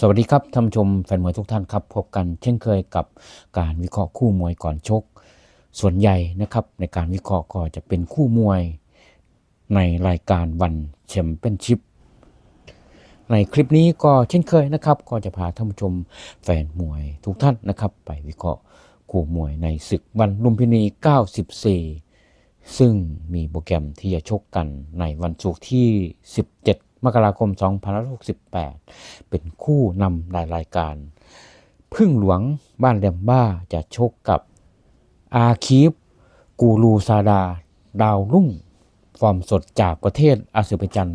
สวัสดีครับท่านผู้ชมแฟนมวยทุกท่านครับ พบกันเช่นเคยกับการวิเคราะห์คู่มวยก่อนชก ส่วนใหญ่นะครับในการวิเคราะห์ก็จะเป็นคู่มวยในรายการวันแชมเปี้ยนชิพในคลิปนี้ก็เช่นเคยนะครับ ก็จะพาท่านผู้ชมแฟนมวยทุกท่านนะครับ ไปวิเคราะห์คู่มวยในศึกวันลุมพินี 94 ซึ่งมีโปรแกรมที่จะชกกันในวันศุกร์ที่ 17 มกราคม 2568 เป็นคู่นำรายรายการ พึ่งหลวงบ้านแลมบ้าจะชกกับอาคีฟกูรูซาดา ดาวรุ่ง ฟอร์มสดจากประเทศอาเซอร์ไบจัน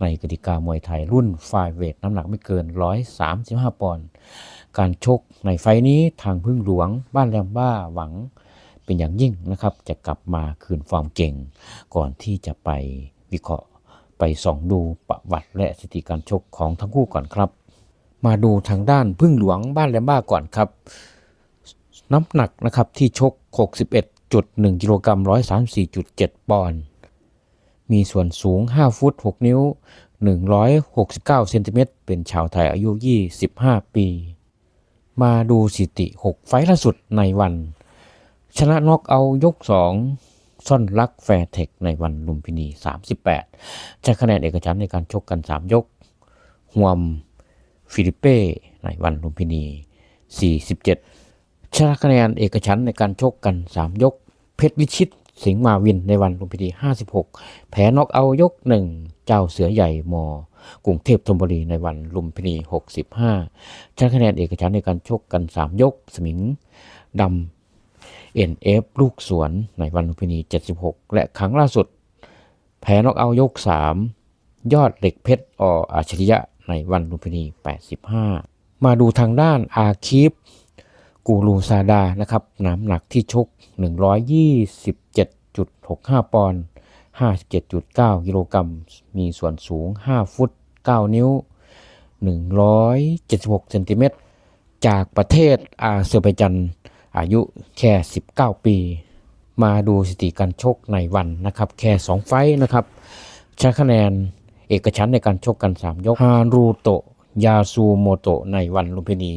ในกติกามวยไทยรุ่นไฟเวทน้ำหนักไม่เกิน 135 ปอนด์การชกในไฟนี้ทางพึ่งหลวงบ้านแลมบ้าหวังเป็นอย่างยิ่งนะครับ จะกลับมาคืนฟอร์มเก่ง ก่อนที่จะไปวิเคราะห์ ไปส่องดูประวัติและสถิติการชกของทั้งคู่ก่อนครับ มาดูทางด้านพึ่งหลวงบ้านแลมบ้าก่อนครับ น้ำหนักนะครับที่ชก 61.1กิโลกรัม134.7 ปอนด์มีส่วนสูง 5 ฟุต 6 นิ้ว 169 เซนติเมตร เป็นชาวไทยอายุ 25 ปี มาดูสิติ 6 ไฟล์ล่าสุดในวัน ชนะน็อกเอายก 2 ซ่อนลักแฟร์เทคในวันลุมพินี 38ใช้คะแนนเอกฉันในการชกกัน 3 ยกหวมฟิลิเป้ในวันลุมพินี 47 ชนะคะแนนเอกฉันในการชกกัน 3 ยก เพชรวิชิตสิงห์มาวินในวันลุมพินี 56 แพ้นอกเอายก 1 เจ้าเสือใหญ่มอกรุงเทพธนบุรีในวันลุมพินี 65ชนะคะแนนเอกฉันในการชกกัน 3 ยก สมิงดำ NF ลูกสวนในวันลุมพินี 76 และครั้งล่าสุด แพ้นอกเอายก 3 ยอดเหล็กเพชรออาชริยะในวันลุมพินี 85 มาดูทางด้านอาคีฟกูรูซาดานะครับน้ำหนักที่ชก 127.65 ปอนด์ 57.9 กิโลกรัม มีส่วนสูง 5 ฟุต 9 นิ้ว 176 เซนติเมตร จากประเทศอาเซอร์ไบจัน อายุแค่ 19 ปี มาดูสถิติการชกในวันนะครับ แค่ 2 ไฟนะครับใช้คะแนนเอกฉันในการชกกัน 3 ยกฮารูโตะยาซูโมโตะในวันลุมพินี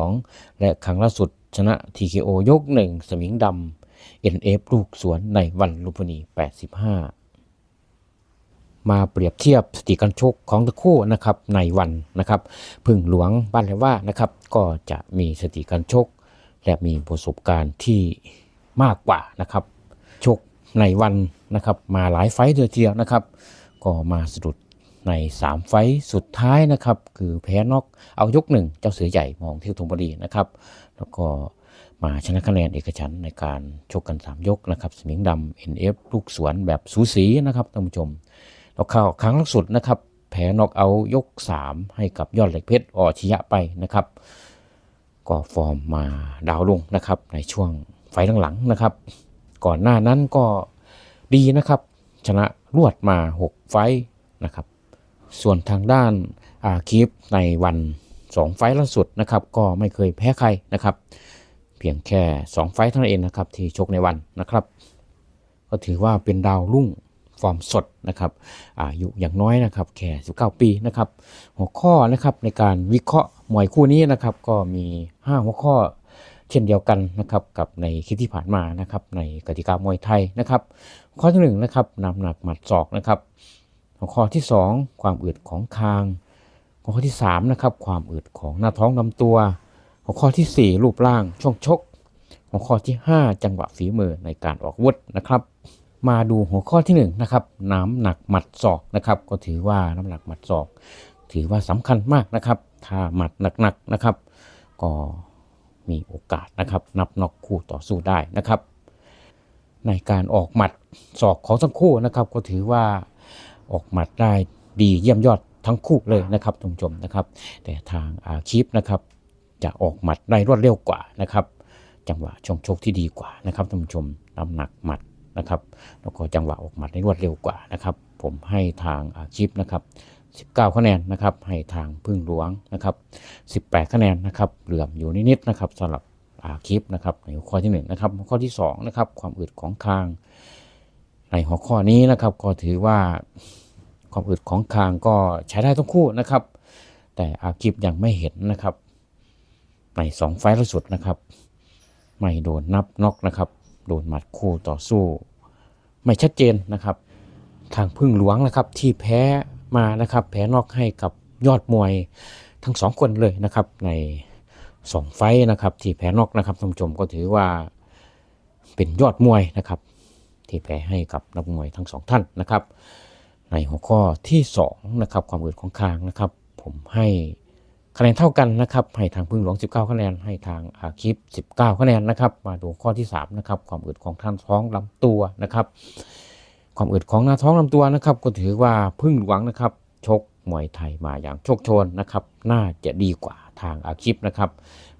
72 และครั้งล่าสุดชนะ TKO ยก 1 สมิงดำ NF ลูกสวนในวันลุมพินี 85 มาเปรียบเทียบสติการชกของทั้งคู่นะครับในวันนะครับ พึ่งหลวงบ้านแลว่านะครับ ก็จะมีสติการชก และมีประสบการณ์ที่มากกว่านะครับชกในวันนะครับมาหลายไฟต์เลยทีเดียวนะครับ ก็มาสะดุดใน 3 ไฟสุดท้ายนะครับ คือแพ้น็อกเอายกหนึ่งเจ้าเสือใหญ่มองเที่ยวธงบุรีนะครับ แล้วก็มาชนะคะแนนเอกฉันในการชกกัน 3 ยกนะครับ สมิงดำ NF ลูกสวนแบบสูสีนะครับท่านผู้ชมแล้วเข้าครั้งล่าสุดนะครับ แพ้น็อกเอายก 3 ให้กับยอดเหล็กเพชรออชิยะไปนะครับ ก็ฟอร์มมาดาวลงนะครับ ในช่วงไฟหลังๆนะครับ ก่อนหน้านั้นก็ดีนะครับ ชนะรวดมา 6 ไฟนะครับ ส่วนทางด้านอาคีฟในวัน 2 ไฟล่าสุดนะครับ ก็ไม่เคยแพ้ใครนะครับ เพียงแค่ 2 ไฟเท่านั้นเองนะครับที่ชกในวันนะครับ ก็ถือว่าเป็นดาวรุ่ง ฟอร์มสดนะครับอายุอย่างน้อยนะครับแค่19 ปีนะครับหัวข้อนะครับในการวิเคราะห์มวยคู่นี้นะครับก็มี 5 หัวข้อเช่นเดียวกันนะครับกับในคลิปที่ผ่านมานะครับในกติกามวยไทยนะครับ ข้อที่1นะครับน้ำหนักหมัดศอกนะครับ หัวข้อที่ 2 ความอืดของคาง หัวข้อที่3นะครับความอืดของหน้าท้องลำตัว หัวข้อทีสี่ 4 รูปร่างช่วงชก หัวข้อที่ 5 จังหวะฝีมือในการออกวุธนะครับ มาดูหัวข้อที่1นนะครับน้ำหนักหมัดศอกนะครับ ก็ถือว่าน้ำหนักหมัดศอก ถือว่าสำคัญมากนะครับ ถ้าหมัดหนักๆนะครับ ก็มีโอกาสนะครับ นับน็อกคู่ต่อสู้ได้นะครับ ในการออกหมัดศอกของทั้งคู่นะครับ ก็ถือว่าออกหมัดได้ดีเยี่ยมยอดทั้งคู่เลยนะครับท่านผู้ชมนะครับ แต่ทางอาคีฟนะครับ จะออกหมัดได้รวดเร็วกว่านะครับ จังหวะช่องโชคที่ดีกว่านะครับท่านผู้ชมน้ำหนักหมัด นะครับ แล้วก็จังหวะออกหมัดได้รวดเร็วกว่านะครับ ผมให้ทางอาชีพนะครับ 19 คะแนนนะครับให้ทางพึ่งหลวงนะครับ 18 คะแนนนะครับเหลื่อมอยู่นิดๆนะครับสำหรับอาคลิปนะครับในหัวข้อที่1นะครับหัวข้อที่2นะครับความอึดของคาง ในหัวข้อนี้นะครับก็ถือว่าความอึดของคางก็ใช้ได้ทั้งคู่นะครับ แต่อาคลิปยังไม่เห็นนะครับ ในสองไฟล์ล่าสุดนะครับ ไม่โดนนับน็อกนะครับ โดนหมัดคู่ต่อสู้ ไม่ชัดเจนนะครับ ทางพึ่งหลวงนะครับที่แพ้มานะครับแพ้นอกให้กับยอดมวยทั้งสองคนเลยนะครับในสองไฟนะครับที่แพ้นอกนะครับท่านผู้ชมก็ถือว่าเป็นยอดมวยนะครับ ที่แพ้ให้กับนักมวยทั้งสองท่านนะครับ ในหัวข้อที่สองนะครับความอืดของคางนะครับ ผมให้ คะแนนเท่ากันนะครับให้ทางพึ่งหลวง 19 คะแนนให้ทางอาคิป 19 คะแนนนะครับ มาดูข้อที่ 3 นะครับ ความอืดของท่านท้องลำตัวนะครับ ความอืดของหน้าท้องลำตัวนะครับ ก็ถือว่าพึ่งหลวงนะครับ ชกมวยไทยมาอย่างโชคโชนนะครับ น่าจะดีกว่าทางอาคิปนะครับ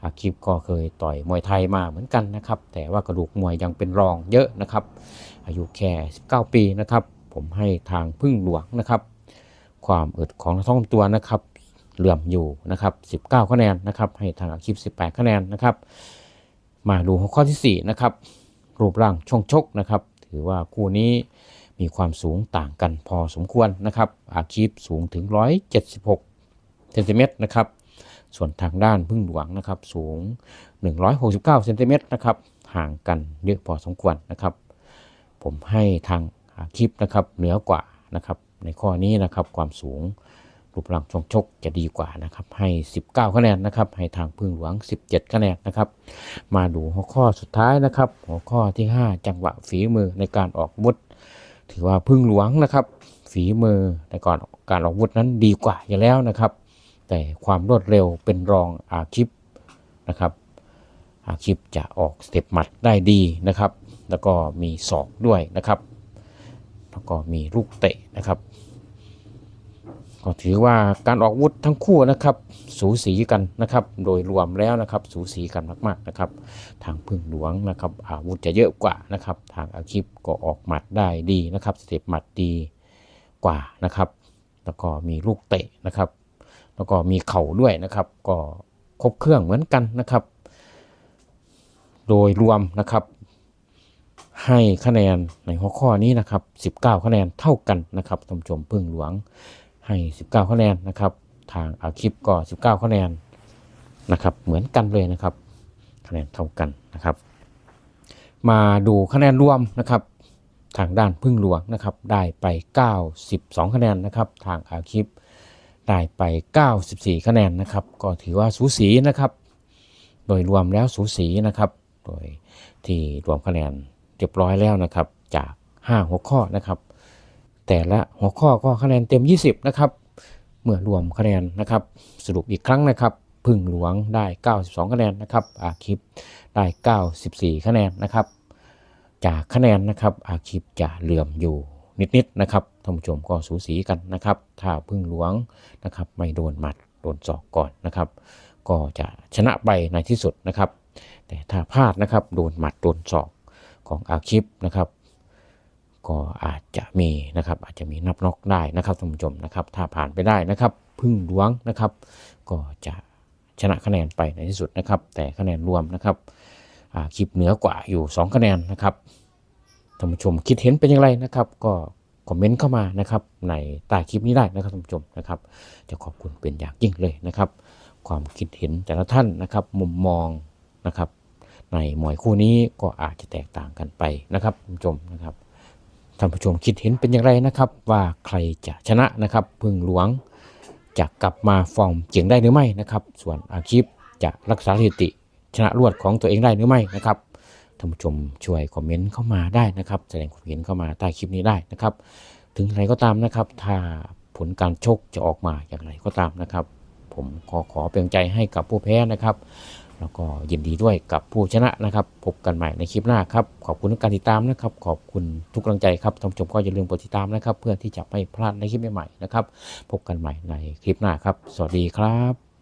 อาคิปก็เคยต่อยมวยไทยมาเหมือนกันนะครับ แต่ว่ากระดูกมวยยังเป็นรองเยอะนะครับ อายุแค่ 19 ปีนะครับ ผมให้ทางพึ่งหลวงนะครับ ความอึดของท้องลำตัวนะครับ เหลื่อมอยู่นะครับ 19 คะแนนนะครับ ให้ทางอาคลิป18 คะแนนนะครับ มาดูหัวข้อที่4นะครับ รูปร่างช่องชกนะครับ ถือว่าคู่นี้มีความสูงต่างกันพอสมควรนะครับ อาคลิปสูงถึง 176เซนติเมตรนะครับ ส่วนทางด้านพึ่งหลวงนะครับ สูง 169เซนติเมตรนะครับ ห่างกันเยอะพอสมควรนะครับ ผมให้ทางคลิปนะครับเหนือกว่านะครับ ในข้อนี้นะครับความสูง รูปร่างช่องชกจะดีกว่านะครับให้ 19 คะแนนนะครับให้ทางพึ่งหลวง 17 คะแนนนะครับ มาดูหัวข้อสุดท้ายนะครับ หัวข้อที่ 5 จังหวะฝีมือในการออกวุธถือว่าพึ่งหลวงนะครับฝีมือในก่อนการออกวุธนั้นดีกว่าอยู่แล้วนะครับ แต่ความรวดเร็วเป็นรองอาคิปนะครับอาคิปจะออกสเต็ปหมัดได้ดีนะครับ แล้วก็มีศอกด้วยนะครับ แล้วก็มีลูกเตะนะครับ ก็ถือว่าการออกวุธทั้งคู่นะครับสูสีกันนะครับโดยรวมแล้วนะครับสูสีกันมากๆนะครับ ทางพึ่งหลวงนะครับอาวุธจะเยอะกว่านะครับทางอาคิปก็ออกหมัดได้ดีนะครับสเต็ปหมัดดีกว่านะครับ แล้วก็มีลูกเตะนะครับ แล้วก็มีเข่าด้วยนะครับ ก็ครบเครื่องเหมือนกันนะครับ โดยรวมนะครับให้คะแนนในหัวข้อนี้นะครับ 19 คะแนนเท่ากันนะครับท่านผู้ชมพึ่งหลวง ให้ 19 คะแนนนะครับ ทางอาคิปก็ 19 คะแนนนะครับ เหมือนกันเลยนะครับ คะแนนเท่ากันนะครับ มาดูคะแนนรวมนะครับ ทางด้านพึ่งหลวงนะครับ ได้ไป 92 คะแนนนะครับ ทางอาคิปได้ไป 94 คะแนนนะครับ ก็ถือว่าสูสีนะครับ โดยรวมแล้วสูสีนะครับ โดยที่รวมคะแนนเรียบร้อยแล้วนะครับ จาก 5 หัวข้อนะครับ แต่ละหัวข้อก็คะแนนเต็ม 20 นะครับ เมื่อรวมคะแนนนะครับ สรุปอีกครั้งนะครับ พึ่งหลวงได้ 92 คะแนนนะครับอาคิปได้ 94 คะแนนนะครับ จากคะแนนนะครับอาคิปจะเหลื่อมอยู่นิดๆนะครับท่านผู้ชมก็สูสีกันนะครับ ถ้าพึ่งหลวงนะครับ ไม่โดนหมัดโดนศอกก่อนนะครับ ก็จะชนะไปในที่สุดนะครับ แต่ถ้าพลาดนะครับโดนหมัดโดนศอกของอาคิปนะครับ ก็อาจจะมีนะครับอาจจะมีนับน็อกได้นะครับท่านผู้ชมนะครับถ้าผ่านไปได้นะครับ พึ่งหลวงนะครับ ก็จะชนะคะแนนไปในที่สุดนะครับ แต่คะแนนรวมนะครับอาคลิปเหนือกว่าอยู่ 2 คะแนนนะครับท่านผู้ชมคิดเห็นเป็นอย่างไรนะครับ ก็คอมเมนต์เข้ามานะครับในใต้คลิปนี้ได้นะครับท่านผู้ชมนะครับ จะขอบคุณเป็นอย่างยิ่งเลยนะครับ ความคิดเห็นแต่ละท่านนะครับ มุมมองนะครับ ในมวยคู่นี้ก็อาจจะแตกต่างกันไปนะครับท่านผู้ชมนะครับ ท่านผู้ชมคิดเห็นเป็นอย่างไรนะครับ ว่าใครจะชนะนะครับพึ่งหลวงจะกลับมาฟอร์มเจ๋งได้หรือไม่นะครับ ส่วนอาชีพจะรักษาสถิติ ชนะรวดของตัวเองได้หรือไม่นะครับท่านผู้ชมช่วยคอมเมนต์เข้ามาได้นะครับ แสดงความเห็นเข้ามาใต้คลิปนี้ได้นะครับ ถึงไรก็ตามนะครับ ถ้าผลการชกจะออกมาอย่างไรก็ตามนะครับ ผมขอขอเป็นใจให้กับผู้แพ้นะครับ แล้วก็ยินดีด้วยกับผู้ชนะนะครับ พบกันใหม่ในคลิปหน้าครับ ขอบคุณกการติดตามนะครับ ขอบคุณทุกกำลังใจครับท่านผู้ชมก็อย่าลืมกดติดตามนะครับ เพื่อที่จะไม่พลาดในคลิปใหม่ๆนะครับ พบกันใหม่ในคลิปหน้าครับ สวัสดีครับ